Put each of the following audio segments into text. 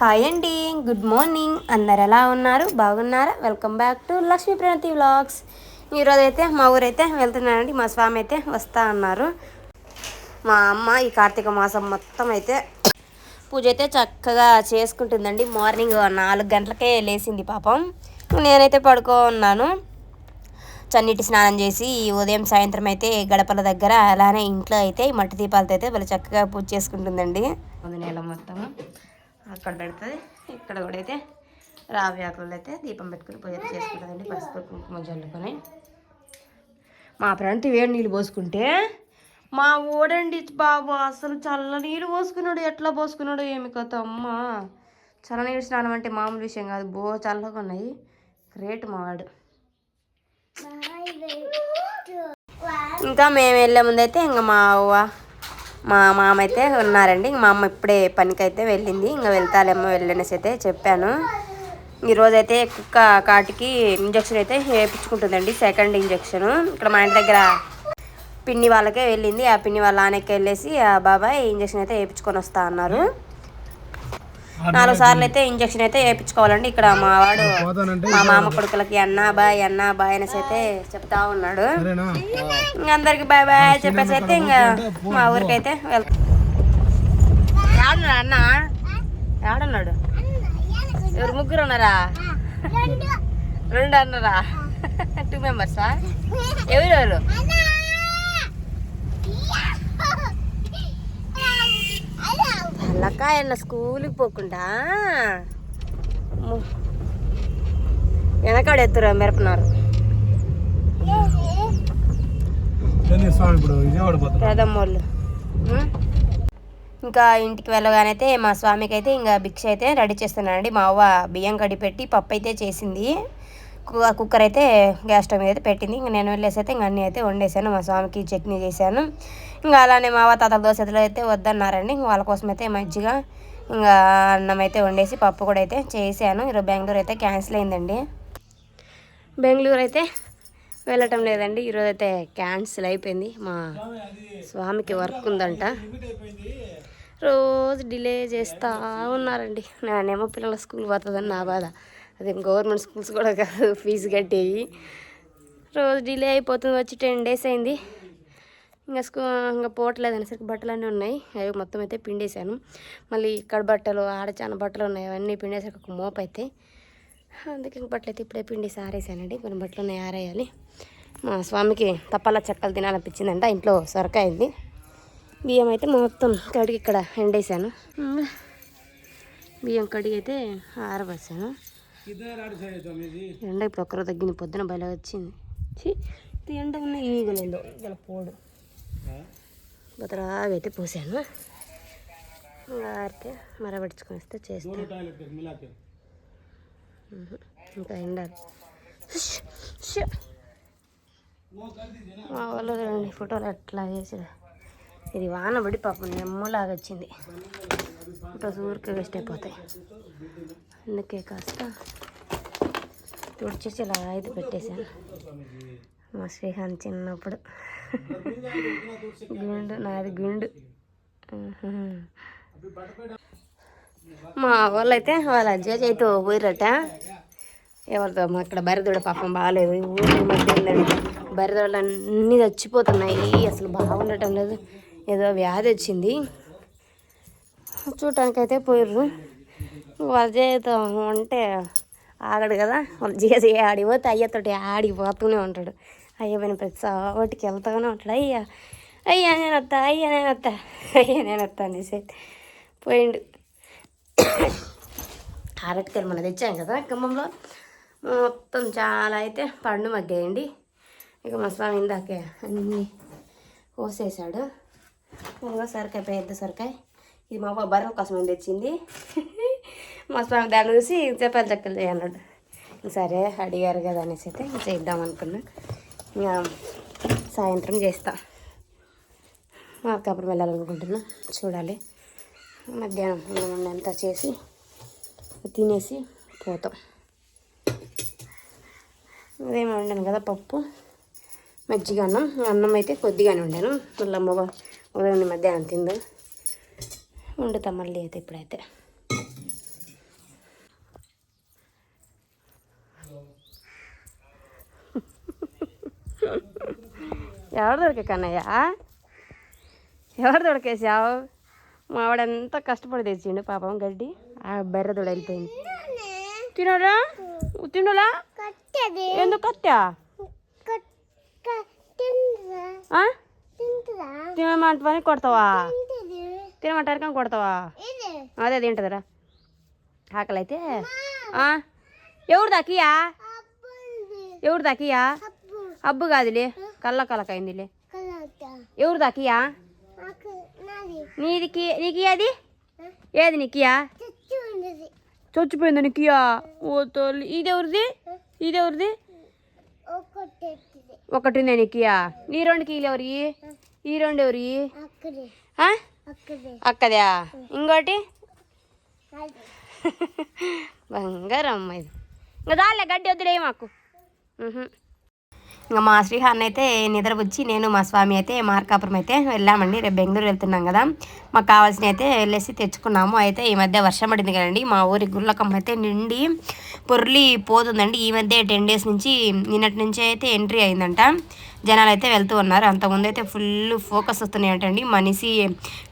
Hi అండి good morning. అందరు ఎలా ఉన్నారు? బాగున్నారా? Welcome back to Lakshmi Pranathi vlogs. ఈరోజు అయితే మా ఊరైతే వెళ్తున్నానండి మా స్వామి అయితే వస్తా అన్నారు. మా అమ్మ ఈ కార్తీక మాసం మొత్తం అయితే పూజ అయితే చక్కగా చేసుకుంటుందండి. మార్నింగ్ నాలుగు గంటలకే లేచింది పాపం. నేనైతే పడుకో ఉన్నాను. చన్నీటి స్నానం చేసి ఉదయం సాయంత్రం అయితే గడపల దగ్గర అలానే ఇంట్లో అయితే మట్టి దీపాలతో అయితే వాళ్ళు చక్కగా పూజ చేసుకుంటుందండి. నెల మొత్తం అక్కడ పెడుతుంది. ఇక్కడ కూడా అయితే రావి ఆకులు అయితే దీపం పెట్టుకుని పూజ చేసుకుంటుందండి. పసుపు కుంకుమ జల్లుకొని. మా ప్రణతి వేడి నీళ్ళు పోసుకుంటే మా ఓడండి బాబు అసలు చల్ల నీళ్ళు పోసుకున్నాడు. ఎట్లా పోసుకున్నాడు ఏమి కథ అమ్మ. చల్ల నీళ్ళు స్నానం అంటే మామూలు విషయం కాదు. బో చల్లగా ఉన్నాయి. గ్రేట్ మా వాడు ఇంకా మేము వెళ్ళే ముందైతే ఇంకా మా అవ్వ. మా మామ అయితే ఉన్నారండి మా అమ్మ ఇప్పుడే పనికైతే వెళ్ళింది. ఇంకా వెళ్తాలేమో వెళ్ళనేసి అయితే చెప్పాను. ఈరోజైతే కుక్క కాటికి ఇంజక్షన్ అయితే వేయించుకుంటుందండి. Second injection. ఇక్కడ మా ఇంటి దగ్గర పిన్ని వాళ్ళకే వెళ్ళింది. ఆ పిన్ని వాళ్ళ ఆనెక్కి వెళ్ళేసి ఆ బాబాయ్ ఇంజక్షన్ అయితే వేయించుకొని వస్తా అన్నారు. నాలుగు సార్లు అయితే ఇంజక్షన్ అయితే వేయించుకోవాలండి. ఇక్కడ మా వాడు మా మామ కొడుకులకి అన్నా బాయ్ అన్నా బాయ్ అనేసి అయితే చెప్తా ఉన్నాడు. ఇంక అందరికి బాయ్ బాయ్ చెప్పేసి అయితే ఇంకా మా ఊరికి అయితే వెళ్తాం. ఏడున్నాడు అన్న? ఏడున్నాడు ఎవరు ముగ్గురు ఉన్నారా? రెండు. అన్నారా? టూ మెంబర్సా ఎవరు అల్లకాయన్న స్కూల్కి పోకుండా వెనకాడ ఎత్తురా మిరపనారు. పేదమ్మోళ్ళు? ఇంకా ఇంటికి వెళ్ళగానైతే మా స్వామికి అయితే ఇంకా భిక్ష అయితే రెడీ చేస్తున్నానండి. మా అవ్వ బియ్యం కడి పెట్టి పప్పు అయితే చేసింది. కుక్కర్ అయితే గ్యాస్ స్టవ్ మీద అయితే పెట్టింది. ఇంకా నేను వెళ్ళేసి అయితే ఇంకా అన్నీ అయితే వండేసాను. మా స్వామికి చట్నీ చేశాను. ఇంకా అలానే మా తాతల దోశలు అయితే వద్దన్నారండి. ఇంకా వాళ్ళ కోసం అయితే మజ్జిగ ఇంకా అన్నం అయితే వండేసి పప్పు కూడా అయితే చేశాను. ఈరోజు బెంగళూరు అయితే క్యాన్సిల్ అయిందండి. బెంగళూరు అయితే వెళ్ళటం లేదండి. ఈరోజు అయితే క్యాన్సిల్ అయిపోయింది. మా స్వామికి వర్క్ ఉందంట. రోజు డిలే చేస్తూ ఉన్నారండి. నేనేమో పిల్లల స్కూల్ పోతుందని నా బాధ. అదే గవర్నమెంట్ స్కూల్స్ కూడా కాదు ఫీజు కట్టేవి. రోజు డిలే అయిపోతుంది వచ్చి టెన్ డేస్ అయింది. ఇంకా స్కూ ఇంకా పోవట్లేదు అనేసరికి బట్టలు అన్నీ ఉన్నాయి. అవి మొత్తం అయితే పిండేశాను. మళ్ళీ ఇక్కడ బట్టలు ఆడ చాలా బట్టలు ఉన్నాయి. అవన్నీ పిండేసరికి ఒక మోపు అయితే. అందుకే ఇంక బట్టలు అయితే ఇప్పుడే పిండేసి ఆరేసానండి. కొన్ని బట్టలు ఉన్నాయి ఆరేయాలి. మా స్వామికి తప్పలా చెక్కలు తినాలనిపించిందంట. ఇంట్లో సొరకాయింది బియ్యం అయితే మొత్తం కడిగి ఇక్కడ ఎండేసాను. బియ్యం కడిగి అయితే ఆరబోసాను ఎండ ఇప్పుడు ఒక్కరో తగ్గింది పొద్దున బయలు వచ్చింది. ఎండ ఉన్న ఈగలేదు ఈగల పోడు. బతరాగా అయితే పోసాను. ఆరితే మరబెట్టుకొని వస్తే చేస్తాను. ఇంకా ష్. మా వాళ్ళు రెండు ఫోటోలు అట్లా చేసిరా ఇది వాన పడి పాపం నెమ్మలాగా వచ్చింది. ఫోటోస్ ఊరికే వేస్ట్ అయిపోతాయి. అందుకే కాస్త తుడిచేసి ఇలా అయితే పెట్టేశాను మా శ్రీహాంత్ చిన్నప్పుడు. గుండు నాది గుండు. మా వాళ్ళు అయితే వాళ్ళ అజ్జ చేతితో పోయిరట ఎవరితో? మా అక్కడ బరిదోడ పాపం బాగాలేదు. ఊరి మధ్య ఉందండి. బరిదోడలు అన్నీ చచ్చిపోతున్నాయి. అసలు బాగుండటం లేదు. ఏదో వ్యాధి వచ్చింది. చూడటానికైతే పోయిర్రు. వాళ్ళ చేతితో ఉంటే ఆగడు కదా. వాళ్ళ చేసి ఆడిపోతే అయ్యతోటి ఆడిపోతూనే ఉంటాడు. అయ్య పైన ప్రతి సాటికి వెళ్తానే ఉంటాడు. అయ్యా అయ్యా నేను వస్తా అయ్యా నేను వస్తా అయ్యా నేను వస్తా అనేసి అయితే పోయిండు. అరటికాయలు మనం తెచ్చాం కదా ఖమ్మంలో. మొత్తం చాలా అయితే పండు మగ్గేయండి. ఇక మా స్వామి ఇందాకే అన్నీ కోసేసాడు ఇంకో సొరకాయ పెద్ద సొరకాయ. ఇది మా బాబు బర్రెల కోసం తెచ్చింది. మా స్వామి దాన్ని చూసి చెప్పాలి చక్కలు చేయన్నాడు సరే అడిగారు కదా అనేసి అయితే చేద్దాం అనుకున్నా. ఇంకా సాయంత్రం చేస్తా. మార్కాపురం వెళ్ళాలనుకుంటున్నా. చూడాలి. మధ్యాహ్నం అంతా చేసి తినేసి పోతాం. అదేమి వండాను కదా పప్పు. మజ్జిగ అన్నం. అన్నం అయితే కొద్దిగానే వండాను మళ్ళీ అమ్మ ఉదయం మధ్యాహ్నం తిందు. వండుతాం మళ్ళీ అయితే ఇప్పుడైతే. ఎవరు దొరికే కన్నయ్య? ఎవరు దొరికేసావు మా ఆవిడంతా కష్టపడి తెచ్చిండు పాపం గడ్డి. ఆ బెర్ర దొడ వెళ్ళిపోయింది. తినరా? తినలా? ఎందుకు కట్టా? ఆ? తినమంటవని కొడతావా? తినమంటారు కానీ కొడతావా? అదే తింటదిరా. ఆకలి అయితే? ఎవరు దాకియా ఎవరు దాకియా అబ్బు కాదులే. కళ్ళ కలకైందిలే. ఎవరు దాకియా నీదికి నీకు అది? ఏది నీకియా చచ్చిపోయింది. నీకియా ఓ తల్లి ఇది ఎవరిది? ఇది ఎవరిది? ఒకటి ఉంది నీకియా ఈ రెండు కీలు ఎవరి? ఈ రెండు ఎవరి? అక్కదా? ఇంకోటి? బంగారం అమ్మ ఇది. ఇంకా దాలే గడ్డి వద్దులే మాకు. ఇంకా మా శ్రీహాన్ అయితే నిద్రపుచ్చి నేను మా స్వామి అయితే మార్కాపురం అయితే వెళ్ళామండి. రేపు బెంగళూరు వెళ్తున్నాం కదా. మాకు కావాల్సిన అయితే వెళ్ళేసి తెచ్చుకున్నాము. అయితే ఈ మధ్య వర్షం పడింది కదండి. మా ఊరి గుళ్ళకమ్మ అయితే నిండి పొర్లి పోతుందండి. ఈ మధ్య టెన్ డేస్ నుంచి నిన్నటి నుంచి అయితే ఎంట్రీ అయిందంట. జనాలు అయితే వెళ్తూ ఉన్నారు. అంతకుముందు అయితే ఫుల్ ఫోకస్ వస్తున్నాయి అంటండి. మనిషి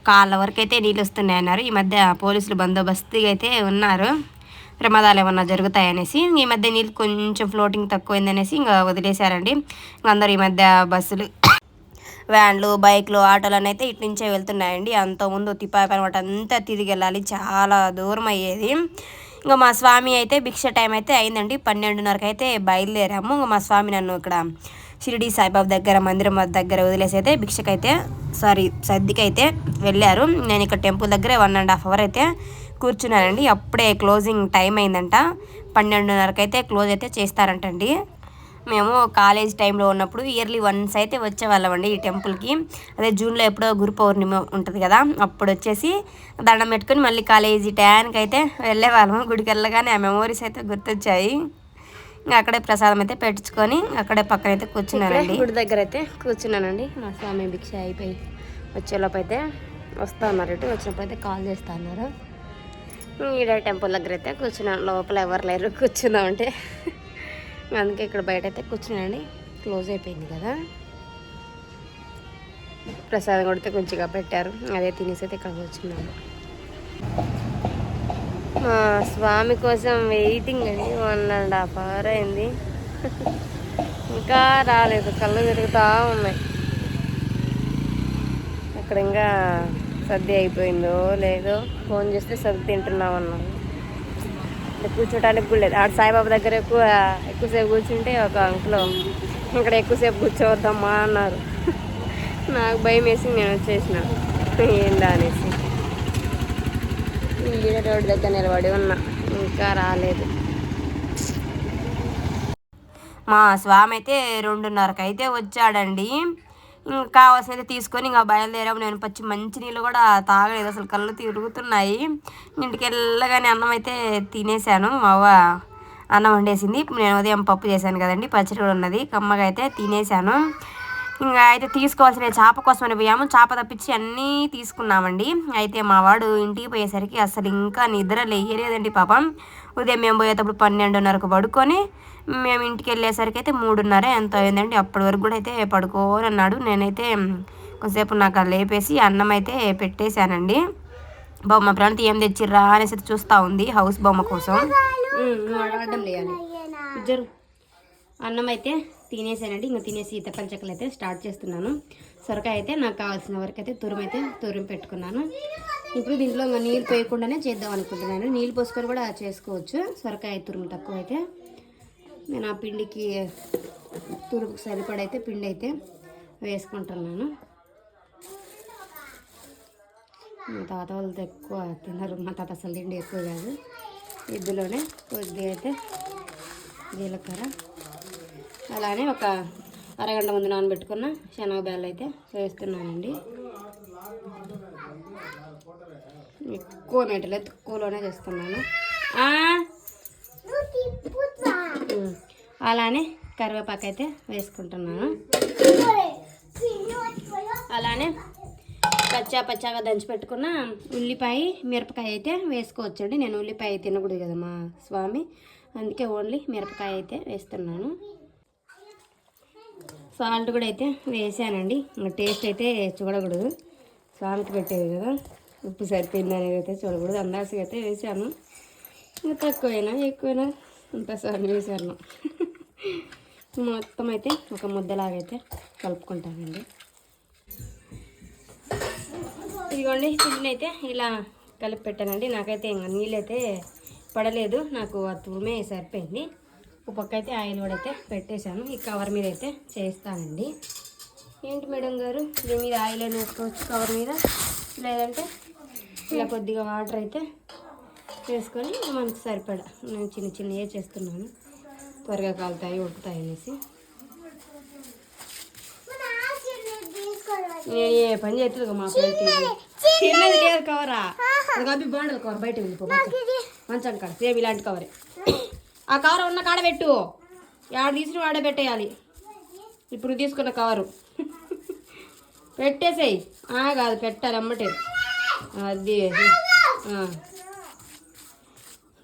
కాళ్ళ వరకు అయితే నీళ్ళు వస్తున్నాయి అన్నారు. ఈ మధ్య పోలీసులు బందోబస్తుగా అయితే ఉన్నారు. ప్రమాదాలు ఏమన్నా జరుగుతాయనేసి ఈ మధ్య నీళ్ళు కొంచెం ఫ్లోటింగ్ తక్కువైందనేసి ఇంకా వదిలేశారండి. అందరూ ఈ మధ్య బస్సులు వ్యాన్లు బైక్లు ఆటోలు అని అయితే ఇటు నుంచే వెళ్తున్నాయండి. అంతకుముందు తిప్పాయి అనమాట అంతా తిరిగి వెళ్ళాలి చాలా దూరం అయ్యేది. ఇంకా మా స్వామి అయితే భిక్ష టైం అయితే అయిందండి. పన్నెండున్నరకు అయితే బయలుదేరాము. ఇంకా మా స్వామి నన్ను ఇక్కడ షిరిడి సాయిబాబా దగ్గర మందిరం దగ్గర వదిలేసి అయితే భిక్షకైతే సారీ సర్దికైతే వెళ్ళారు. నేను ఇక్కడ టెంపుల్ దగ్గర వన్ అండ్ హాఫ్ అవర్ అయితే కూర్చున్నానండి అప్పుడే క్లోజింగ్ టైం అయిందంట. పన్నెండున్నరకు అయితే క్లోజ్ అయితే చేస్తారంటండి. మేము కాలేజ్ టైంలో ఉన్నప్పుడు ఇయర్లీ వన్స్ అయితే వచ్చేవాళ్ళమండి ఈ టెంపుల్కి అదే జూన్లో ఎప్పుడో గురు పౌర్ణిమ ఉంటుంది కదా అప్పుడు వచ్చేసి దండం పెట్టుకొని మళ్ళీ కాలేజీ టయానికి అయితే వెళ్ళేవాళ్ళము గుడికి వెళ్ళగానే ఆ మెమోరీస్ అయితే గుర్తొచ్చాయి. ఇంకా అక్కడే ప్రసాదం అయితే పెట్టించుకొని అక్కడే పక్కన అయితే కూర్చున్నానండి. గుడి దగ్గర అయితే కూర్చున్నానండి. మా స్వామి భిక్ష అయిపోయి వచ్చేలోపు అయితే వస్తా ఉన్నారు వచ్చినప్పుడు అయితే కాల్ చేస్తా ఉన్నారు ఈడ టెంపుల్ దగ్గర అయితే కూర్చున్నాను లోపల ఎవరు లేరు కూర్చుందామంటే అందుకే ఇక్కడ బయట అయితే కూర్చున్నానండి క్లోజ్ అయిపోయింది కదా. ప్రసాదం కొడితే కొంచెంగా పెట్టారు. అదే తినేసి అయితే ఇక్కడ కూర్చున్నాను మా స్వామి కోసం వెయిటింగ్ అండి. వన్ అండ్ హాఫ్ అవర్ అయింది. ఇంకా రాలేదు. కళ్ళు తిరుగుతూ ఉన్నాయి. అక్కడ ఇంకా సర్ది అయిపోయిందో లేదో ఫోన్ చేస్తే సర్ది తింటున్నాం అన్నాం కూర్చోటానికి కూడా లేదు. ఆడ సాయిబాబా దగ్గర ఎక్కువ ఎక్కువసేపు కూర్చుంటే ఒక అంకుల్ ఇక్కడ ఎక్కువసేపు కూర్చోవద్దమ్మా అన్నారు. నాకు భయం వేసి నేను వచ్చేసిన. ఏందా అనేసి. ఈడ రోడ్డు దగ్గర నిలబడి ఉన్నా ఇంకా రాలేదు. మా స్వామి అయితే రెండున్నరకు అయితే వచ్చాడండి. ఇంకా కావాల్సినది తీసుకొని ఇంకా బయలుదేరాము. నేను పచ్చి మంచి నీళ్ళు కూడా తాగలేదు. అసలు కళ్ళు తిరుగుతున్నాయి. ఇంటికి వెళ్ళగానే అన్నం అయితే తినేసాను. మా అవ్వ అన్నం వండేసింది. నేను ఉదయం పప్పు చేశాను కదండి. పచ్చడి కూడా ఉన్నది. కమ్మగా అయితే తినేసాను. ఇంకా అయితే తీసుకోవాల్సిన చేప కోసమని పోయాము. చేప తప్పించి అన్నీ తీసుకున్నామండి. అయితే మా వాడు ఇంటికి పోయేసరికి అసలు ఇంకా నిద్ర లేయలేదండి పాపం. ఉదయం మేము పోయేటప్పుడు పన్నెండున్నరకు పడుకొని మేము ఇంటికి వెళ్ళేసరికి అయితే మూడున్నర ఎంత అయిందండి. అప్పటి వరకు కూడా అయితే పడుకోని అన్నాడు. నేనైతే కొంతసేపు నాకు లేపేసి అన్నం అయితే పెట్టేశానండి. బొమ్మ ప్రాంత ఏం తెచ్చిర్రా అనేసి అయితే చూస్తూ ఉంది హౌస్ బొమ్మ కోసం. అన్నం అయితే తినేసానండి. ఇంకా తినేసి ఈత పంచకలు అయితే స్టార్ట్ చేస్తున్నాను. సొరకాయ అయితే నాకు కావాల్సిన వరకు అయితే తురుము అయితే తురుము పెట్టుకున్నాను. ఇప్పుడు దీంట్లో నీళ్ళు పోయకుండానే చేద్దాం అనుకుంటున్నాను. నీళ్ళు పోసుకొని కూడా చేసుకోవచ్చు. సొరకాయ తురుము తక్కువ అయితే. నేను ఆ పిండికి తురుముకు సరిపడైతే పిండి అయితే వేసుకుంటున్నాను. మా తాత వాళ్ళతో ఎక్కువ తిన్నారు మా తాత అసలు తిండి ఎక్కువ కాదు. ఇందులోనే కొద్దిగా అయితే జీలకర్ర. అలానే ఒక అరగంట ముందు నానబెట్టుకున్న శనగ బేళ్ళు అయితే వేస్తున్నానండి. ఎక్కువ మెటలే తక్కువలోనే చేస్తున్నాను. అలానే కరివేపాకు అయితే వేసుకుంటున్నాను. అలానే పచ్చా పచ్చాగా దంచి పెట్టుకున్న ఉల్లిపాయ మిరపకాయ అయితే వేసుకోవచ్చండి. నేను ఉల్లిపాయ తినకూడదు కదా మా స్వామి. అందుకే ఓన్లీ మిరపకాయ అయితే వేస్తున్నాను. సాల్ట్ కూడా అయితే వేసానండి. ఇంకా టేస్ట్ అయితే చూడకూడదు. స్వామికి పెట్టేది కదా. ఉప్పు సరిపోయింది అనేది అయితే చూడకూడదు. అందాసగా అయితే వేసాను. ఇంకా తక్కువైనా ఎక్కువైనా అంత వేసాను. మొత్తం అయితే ఒక ముద్దలాగైతే కలుపుకుంటానండి. ఇదిగోండి చిన్న అయితే ఇలా కలిపి పెట్టానండి. నాకైతే ఇంకా నీళ్ళైతే పడలేదు. నాకు ఆ తురుమే సరిపోయింది. ఒక పక్క అయితే ఆయిల్ కూడా అయితే పెట్టేశాను. ఈ కవర్ మీద అయితే చేస్తానండి. ఏంటి మేడం గారు? దీని మీద ఆయిల్ అయినా వేసుకోవచ్చు కవర్ మీద? లేదంటే ఇలా కొద్దిగా వాటర్ అయితే వేసుకొని మనకు సరిపడా. నేను చిన్న చిన్నవే చేస్తున్నాను. త్వరగా కాలుతాయి ఉడుకుతాయి అనేసి. నేను ఏ పని చేస్తుంది మా ఫ్రెండ్ చిన్నది లేదు కవరా అది బాండల కవర్ బయట వెళ్ళిపో మంచం. కాడ సేమ్ ఇలాంటి కవరే ఆ కవర్ ఉన్న కాడ పెట్టు. ఆడ తీసిన వాడే పెట్టేయాలి. ఇప్పుడు తీసుకున్న కవరు పెట్టేసేయి. ఆ కాదు పెట్టాలి అమ్మటే. అది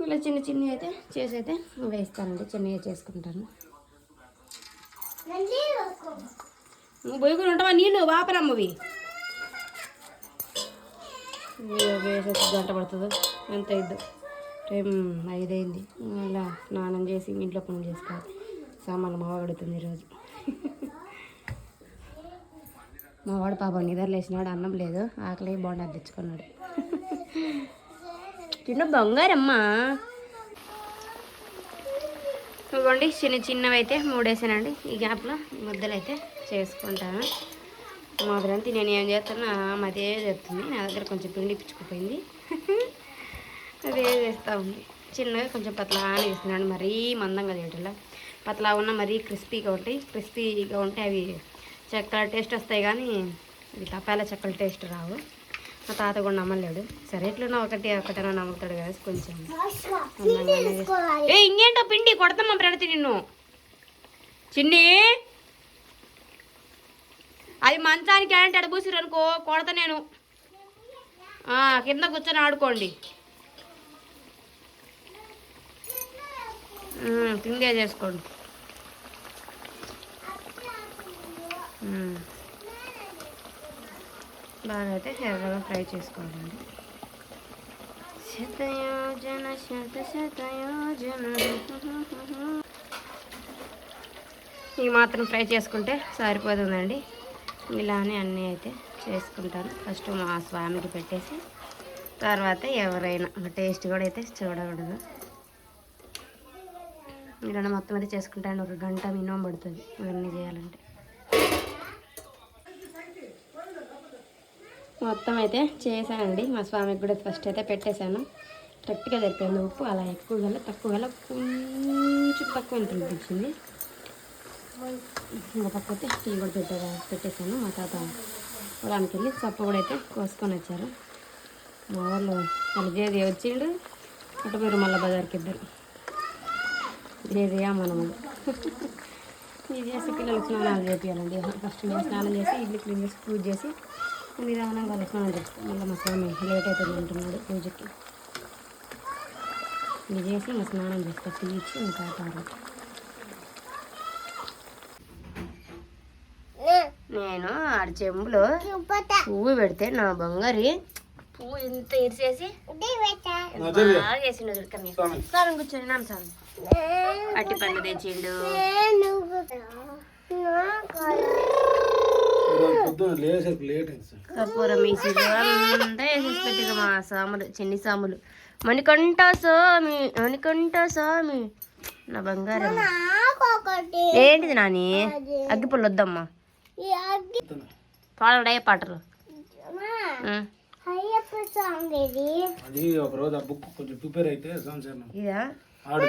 ఇలా చిన్న చిన్నవి అయితే చేసి అయితే వేస్తానండి చిన్నవి చేసుకుంటాను. నువ్వు పోయి ఉంటావా? నీళ్ళు వాపరమ్మవి. వేసేసి గంట పడుతుందో. ఎంత ఇద్దాం టైం ఐదైంది. అలా స్నానం చేసి ఇంట్లో పని చేసుకోవాలి సామాన్లు మావాడుతుంది ఈరోజు. మావాడు పాపం నిద్రలేసినాడు అన్నం లేదు ఆకలి బాగుండా తెచ్చుకున్నాడు. చిన్న బంగారమ్మా. ఇవ్వండి చిన్న చిన్నవి అయితే మూడేసానండి. ఈ గ్యాప్లో ముద్దలు అయితే చేసుకుంటాను మొదలంతా నేను ఏం చేస్తున్నా అదే చేస్తుంది నా దగ్గర కొంచెం పిండి పిచ్చుకుపోయింది. అదే చేస్తూ ఉంది చిన్నగా కొంచెం పతలానే చేస్తున్నాను మరీ మందంగా తింటలా పతలా ఉన్న మరీ క్రిస్పీగా ఉంటాయి క్రిస్పీగా ఉంటే అవి చెక్కల టేస్ట్ వస్తాయి కానీ ఇవి తపాల చెక్కల టేస్ట్ రావు. మా తాత కూడా నమ్మలేడు. సరే ఎట్లున్నా ఒకటి ఒకటైనా నమ్ముతాడు కదా కొంచెం. ఏ ఇంకేంటో పిండి కొడతామా ప్రణతి నిన్ను? చిన్ని! అది మంచానికి అంటే అడబూసిరు అనుకో కొడతా నేను. కింద కూర్చొని ఆడుకోండి. ఉమ్, చేసుకోండి. బాగా అయితే ఎర్రగా ఫ్రై చేసుకోవాలండి. శతయోజన శత శతయోజన. ఈ మాత్రం ఫ్రై చేసుకుంటే సరిపోతుందండి. ఇలానే అన్నీ అయితే చేసుకుంటాను. ఫస్ట్ మా స్వామికి పెట్టేసి తర్వాత ఎవరైనా టేస్ట్ కూడా అయితే చూడకూడదు. ఇలా మొత్తం అయితే చేసుకుంటాను ఒక గంట మినిమం పడుతుంది ఇవన్నీ చేయాలంటే. మొత్తం అయితే చేశానండి. మా స్వామికి కూడా ఫస్ట్ అయితే పెట్టేశాను. కరెక్ట్గా సరిపోయింది ఉప్పు అలా ఎక్కువ గల తక్కువ గల కొంచెం తక్కువ ఎంత అనిపించింది? ఇంకా పక్కతే టీ కూడా పెట్టే పెట్టేశాను. మా తాత పొలానికి వెళ్ళి చప్ప కూడా అయితే కోసుకొని వచ్చారు. మా వాళ్ళు వాళ్ళ వచ్చిండు. అటు మీరు మళ్ళీ బజార్కి ఇద్దరు. జేదియా మనము ఇది చేసి పిల్లలకు స్నానాలు చేపించాలండి ఫస్ట్ నేను స్నానం చేసి ఇల్లు క్లీన్ చేసి పూజ చేసి నిదానంగా వాళ్ళకి స్నానం చేస్తాం. మళ్ళీ మా స్వామి లేట్ అవుతుంది అంటున్నాడు పూజకి. ఇది చేసి ఇంకా స్నానం చేస్తా టీ ఇచ్చి ఇంకా తర్వాత. నేను ఆడ చెంబులో పువ్వు పెడితే నా బంగారి పువ్వు ఇంత ఇరిసేసి బాగా స్వామి. కూర్చొని స్వామి. అట్టి పండు తెచ్చిండు. కర్పూరం అంతా వేసేసి పెట్టిరు మా సాములు చిన్ని సాములు. మణికంఠ స్వామి మణికంఠ స్వామి. నా బంగారం. ఏంటిది నాని? అగ్గిపుల్లు వద్దమ్మా. పొద్దున. అది ఒక రోజు ఆ బుక్ కొంచెం ప్రిపేర్ అయితే సంవత్సరం ఇదా? ఆడు.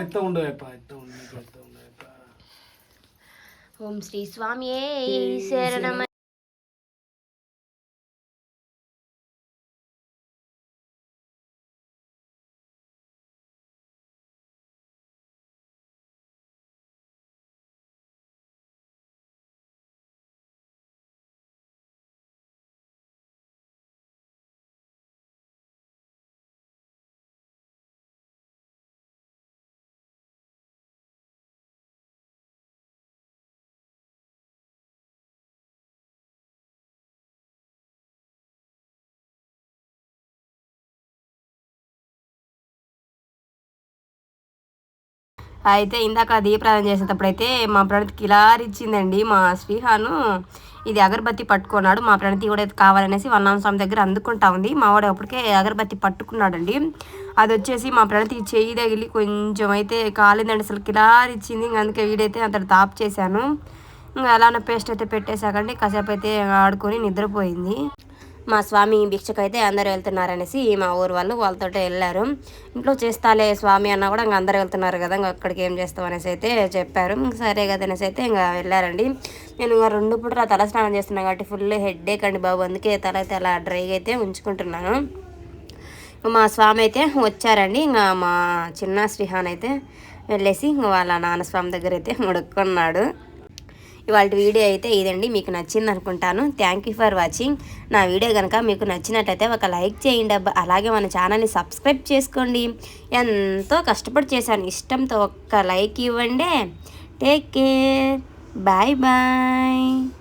ఎత్త ఉండవప్ప ఎత్త ఉండ ఎత్త ఉండవప్ప ఓం శ్రీ స్వామి శరణమ అయితే ఇందాక దీపారాధన చేసేటప్పుడు అయితే మా ప్రణతి కిలారి ఇచ్చిందండి మా శ్రీహాను. ఇది అగరబత్తి పట్టుకున్నాడు. మా ప్రణతి కూడా కావాలనేసి వన్నాం స్వామి దగ్గర అందుకుంటా ఉంది. మా వాడు అప్పటికే అగరబత్తి పట్టుకున్నాడండి. అది వచ్చేసి మా ప్రణతి చెయ్యి తగిలి కొంచెం అయితే కాలిందండి అసలు కిలారి ఇచ్చింది ఇంక అందుకే వీడైతే అంతటి తాప్ చేశాను. ఇంకా అలానే పేస్ట్ అయితే పెట్టేశాకండి. కాసేపు అయితే ఆడుకొని నిద్రపోయింది. మా స్వామి భిక్షకైతే అందరూ వెళ్తున్నారనేసి మా ఊరు వాళ్ళు వాళ్ళతో వెళ్ళారు. ఇంట్లో చేస్తాలే స్వామి అన్న కూడా ఇంకా అందరూ వెళ్తున్నారు కదా ఇంకా అక్కడికి ఏం చేస్తాం అనేసి అయితే చెప్పారు. సరే కదా అనేసి అయితే ఇంకా వెళ్ళారండి. నేను ఇంకా రెండు పూట తల స్నానం చేస్తున్నాను కాబట్టి ఫుల్ హెడ్ అండి బాబు. అందుకే తల అయితే అలా డ్రైగా అయితే ఉంచుకుంటున్నాను. మా స్వామి అయితే వచ్చారండి. ఇంకా మా చిన్న శ్రీహాన్ అయితే వెళ్ళేసి వాళ్ళ నాన్న స్వామి దగ్గర అయితే ముడుక్కున్నాడు. ఇవాళ వీడియో అయితే ఇదండి. మీకు నచ్చింది అనుకుంటాను. థ్యాంక్ యూ ఫర్ వాచింగ్ నా వీడియో కనుక మీకు నచ్చినట్టయితే ఒక లైక్ చేయండి అబ్బా. అలాగే మన ఛానల్ని సబ్స్క్రైబ్ చేసుకోండి. ఎంతో కష్టపడి చేశాను. ఇష్టంతో ఒక్క లైక్ ఇవ్వండి. Take care bye bye